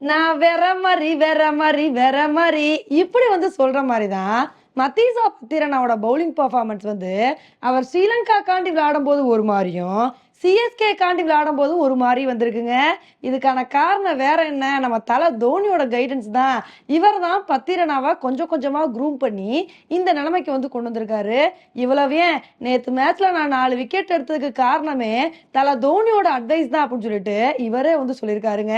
நான் வேற மாதிரி வேற மாதிரி வேற மாதிரி. இப்படி வந்து சொல்ற மாதிரி தான் மத்தீசா பத்திரனாவோட பவுலிங் பர்ஃபார்மன்ஸ் வந்து அவர் ஸ்ரீலங்கா காண்டி விளையாடும் போது ஒரு மாதிரியும் சிஎஸ்கே காண்டி விளையாடும் போது ஒரு மாதிரி வந்திருக்குங்க. இதுக்கான காரணம் வேற என்ன? நம்ம தலை தோனியோட கைடன்ஸ் தான். இவர் தான் பத்திரனாவை கொஞ்சம் கொஞ்சமா குரூம் பண்ணி இந்த நிலைமைக்கு வந்து கொண்டு வந்திருக்காரு. இவ்வளவு ஏன்? மேட்ச்ல நான் நாலு விக்கெட் எடுத்ததுக்கு காரணமே தலை தோனியோட அட்வைஸ் தான் அப்படின்னு சொல்லிட்டு இவரே வந்து சொல்லியிருக்காருங்க.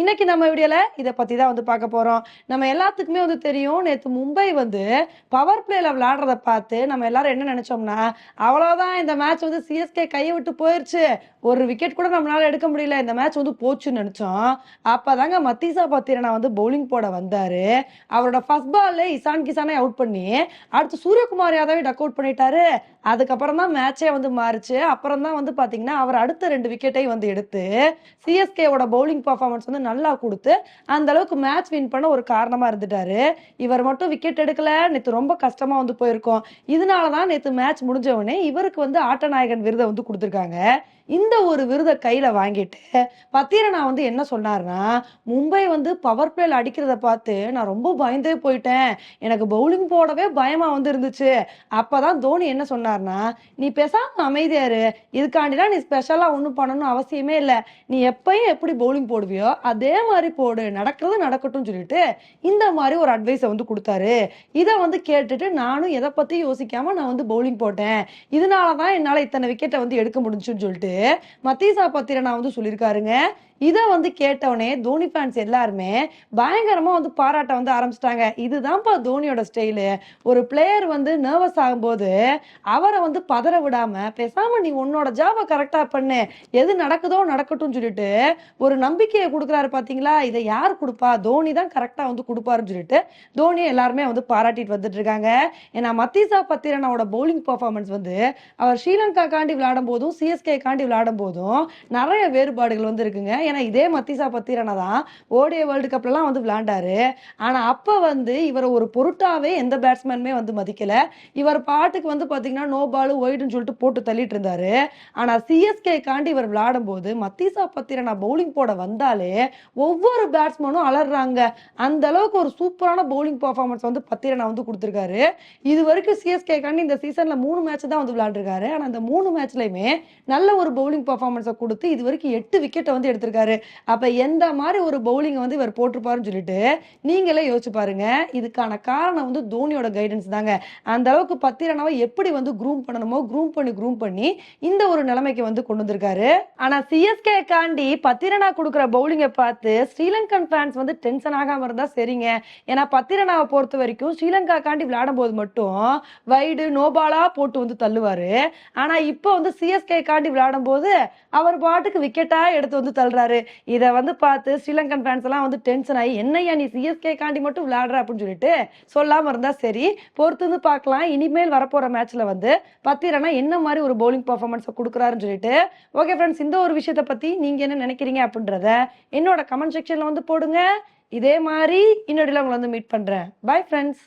இன்னைக்கு நம்ம வீடியோல இதை பத்தி தான் வந்து பார்க்க போறோம். நம்ம எல்லாத்துக்குமே வந்து தெரியும் நேற்று மும்பை வந்து பவர் பிளேல விளையாடுறத பார்த்து நம்ம எல்லாரும் என்ன நினைச்சோம்னா அவ்வளவுதான் இந்த மேட்ச் வந்து சிஎஸ்கே கையை விட்டு போயிருச்சு. ஒரு விக்கெட் கூட நம்மளால எடுக்க முடியல. இந்த மேட்ச் வந்து போச்சுன்னு நினைச்சோம். அப்பதாங்க மத்தீசா பத்திரனா வந்து பவுலிங் போட வந்தாரு. அவரோட ஃபர்ஸ்ட் பால்ல இசான் கிசானை அவுட் பண்ணி அடுத்து சூரியகுமார் யாதவை டக் அவுட் பண்ணிட்டாரு. அதுக்கப்புறம் தான் மேட்சே வந்து மாறுச்சு. அப்புறம் தான் வந்து பாத்தீங்கன்னா அவர் அடுத்த ரெண்டு விக்கெட்டை வந்து எடுத்து சிஎஸ்கேவோட பவுலிங் பர்ஃபார்மன்ஸ் வந்து நல்லா கொடுத்து அந்த அளவுக்கு மேட்ச் வின் பண்ண ஒரு காரணமா இருந்துட்டாரு. இவர் மட்டும் விக்கெட் எடுக்கல. நேற்று ரொம்ப கஷ்டமா வந்து போயிருக்கோம். இதனால தான் நேற்று மேட்ச் முடிஞ்ச உடனே இவருக்கு வந்து ஆட்டநாயகன் விருதை வந்து கொடுத்துருக்காங்க. இந்த ஒரு விருதை கையில் வாங்கிட்டு பத்திரனா வந்து என்ன சொன்னார்னா மும்பை வந்து பவர் பிளேல அடிக்கிறத பார்த்து நான் ரொம்ப பயந்தே போயிட்டேன். எனக்கு பவுலிங் போடவே பயமாக வந்து இருந்துச்சு. அப்பதான் தோனி என்ன சொன்னார்னா நீ பேசாமல் அமைதியாரு இதுக்காண்டிலாம் நீ ஸ்பெஷலாக ஒன்றும் பண்ணணும் அவசியமே இல்லை. நீ எப்பயும் எப்படி பவுலிங் போடுவியோ அதே மாதிரி போடு. நடக்கிறது நடக்கட்டும் சொல்லிட்டு இந்த மாதிரி ஒரு அட்வைஸை வந்து கொடுத்தாரு. இதை வந்து கேட்டுட்டு நானும் எதை பற்றி யோசிக்காமல் நான் வந்து பவுலிங் போட்டேன். இதனால தான் என்னால் இத்தனை விக்கெட்டை வந்து எடுக்க முடிஞ்சுன்னு சொல்லிட்டு மத்தீசா பத்திரனா வந்து சொல்லியிருக்காருங்க. இதை வந்து கேட்டவனே தோனி ஃபேன்ஸ் எல்லாருமே பயங்கரமாக வந்து பாராட்ட வந்து ஆரம்பிச்சிட்டாங்க. இதுதான்ப்பா தோனியோட ஸ்டைலு ஒரு பிளேயர் வந்து நர்வஸ் ஆகும்போது அவரை வந்து பதற விடாம பேசாம நீ உன்னோட ஜாபை கரெக்டா பண்ணு. எது நடக்குதோ நடக்கட்டும்னு சொல்லிட்டு ஒரு நம்பிக்கையை கொடுக்குறாரு பார்த்தீங்களா இதை யார் கொடுப்பா? தோனி தான் கரெக்டா வந்து கொடுப்பாருன்னு சொல்லிட்டு தோனியை எல்லாருமே வந்து பாராட்டிட்டு வந்துட்டு இருக்காங்க. ஏன்னா மத்தீசா பத்திரனாவோட பவுலிங் பர்ஃபார்மன்ஸ் வந்து அவர் ஸ்ரீலங்கா காண்டி விளையாடும் போதும் சிஎஸ்கே காண்டி விளையாடும் போதும் நிறைய வேறுபாடுகள் வந்து இருக்குங்க. ஏன்னா இதே மத்தீசா பத்திரனா தான் ஓடிய வேர்ல்டு கப்லலாம் வந்து விளையாண்டாரு. ஆனா அப்ப வந்து இவரை ஒரு பொருட்டாவே எந்த பேட்ஸ்மேனுமே வந்து மதிக்கல. இவர் பாட்டுக்கு வந்து பாத்தீங்கன்னா நோ பால் ஒயிடுன்னு சொல்லிட்டு போட்டு தள்ளிட்டு இருந்தாரு. ஆனா சிஎஸ்கே காண்டி இவர் விளையாடும் போது மத்தீசா பத்திரனா பவுலிங் போட வந்தாலே ஒவ்வொரு பேட்ஸ்மேனும் அலறாங்க. அந்த அளவுக்கு ஒரு சூப்பரான பவுலிங் பர்ஃபார்மன்ஸ் வந்து பத்திரனா வந்து கொடுத்துருக்காரு. இது வரைக்கும் சிஎஸ்கே காண்டி இந்த சீசனில் மூணு மேட்ச் தான் வந்து விளையாண்டுருக்காரு. ஆனால் அந்த மூணு மேட்ச்லயுமே நல்ல ஒரு பவுலிங் பர்ஃபார்மன்ஸை கொடுத்து இது வரைக்கும் எட்டு விக்கெட்டை வந்து எடுத்திருக்காரு. அப்போ எந்த மாதிரி ஒரு பவுலிங்கை வந்து இவர் போட்டிருப்பாருன்னு சொல்லிட்டு நீங்களே யோசிச்சு பாருங்க. இதுக்கான காரணம் வந்து தோனியோட கைடன்ஸ் தாங்க. அந்த அளவுக்கு பத்திரனாவை எப்படி வந்து குரூம் பண்ணணுமோ குரூம் பண்ணி குரூம் பண்ணி இந்த ஒரு நிலைமைக்கு வந்து கொண்டு வந்திருக்காரு. ஆனா சிஎஸ்கே காண்டி பத்திரனா கொடுக்குற பவுலிங்கை பார்த்து ஸ்ரீலங்கன் ஃபேன்ஸ் வந்து டென்ஷன் ஆகாம இருந்தா சரிங்க. ஏன்னா பத்திரனாவை பொறுத்த வரைக்கும் ஸ்ரீலங்கா காண்டி விளையாடும் போது மட்டும் வைடு நோபாலா போட்டு வந்து தள்ளுவாரு. ஆனா இப்போ வந்து சிஎஸ்கே காண்டி விளையாடும் போது அவர் பாட்டுக்கு விக்கெட்டா எடுத்து வந்து தள்ளுறாரு. இதை வந்து பார்த்து ஸ்ரீலங்கன் ஃபேன்ஸ் எல்லாம் வந்து டென்ஷன் ஆகி என்னய்யா நீ சிஎஸ்கே காண்டி மட்டும் விளையாடுற? அப்படின்னு சொல்லிட்டு சொல்லாம இருந்தா சரி பொறுத்து வந்து பார்க்கலாம். இனிமேல் வரப்போற மேட்ச்ல வந்து பத்திரனா என்ன மாதிரி ஒரு பவுலிங் பர்ஃபார்மன்ஸை கொடுக்குறாருன்னு சொல்லிட்டு ஓகே ஃப்ரெண்ட்ஸ் இந்த ஒரு விஷயத்தை பத்தி நீங்க என்ன நினைக்கிறீங்க? அப்படின்றத என்னோட கமெண்ட் செக்ஷன்ல வந்து போடுங்க. இதே மாதிரி இன்னொடியில் உங்களை வந்து மீட் பண்றேன். Bye friends